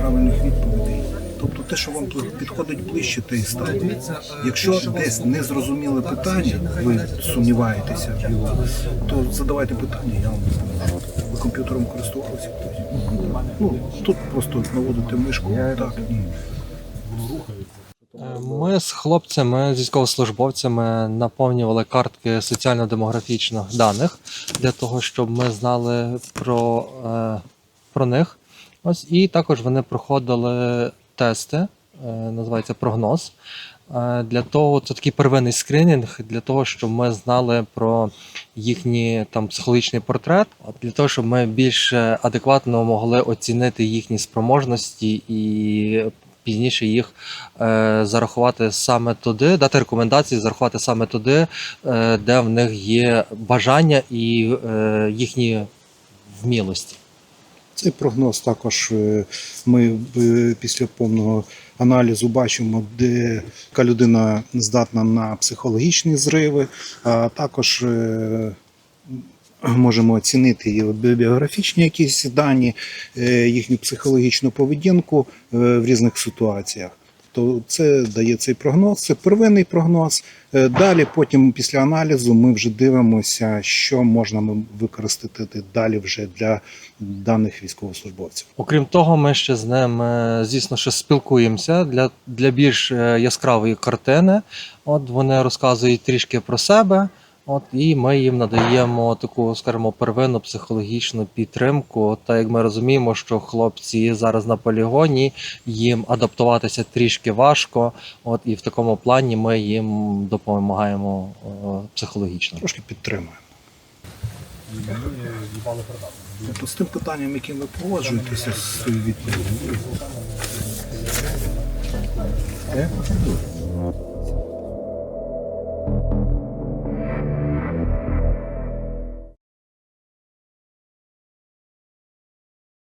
правильних відповідей. Тобто те, що вам тут підходить ближче, те і ставте. Якщо десь незрозуміле питання, ви сумніваєтеся в його, то задавайте питання, я вам допоможу. Ви комп'ютером користувалися хтось? Ну, тут просто наводите мишку, так, ні. Ми з хлопцями, з військовослужбовцями наповнювали картки соціально-демографічних даних для того, щоб ми знали про, е, про них. Ось, і також вони проходили тести, е, називається прогноз. Е, Для того це такий первинний скринінг, для того, щоб ми знали про їхній там психологічний портрет, для того, щоб ми більш адекватно могли оцінити їхні спроможності і пізніше їх е, зарахувати саме туди, дати рекомендації, зарахувати саме туди, е, де в них є бажання і е, їхні вмілості. Цей прогноз також е, ми е, після повного аналізу бачимо, де яка людина здатна на психологічні зриви, а також е, можемо оцінити її біографічні якісь дані, їхню психологічну поведінку в різних ситуаціях. То це дає цей прогноз, це первинний прогноз. Е, Далі, потім, після аналізу, ми вже дивимося, що можна використати далі вже для даних військовослужбовців. Окрім того, ми ще з ним, е, звісно, ще спілкуємося для, для більш е, яскравої картини. От вони розказують трішки про себе. От, і ми їм надаємо таку, скажімо, первинну психологічну підтримку. Та як ми розуміємо, що хлопці зараз на полігоні, їм адаптуватися трішки важко. От і в такому плані ми їм допомагаємо е, психологічно. Трошки підтримуємо. Тобто з тим питанням, яким ви погоджуєтеся з відповіддю. Е?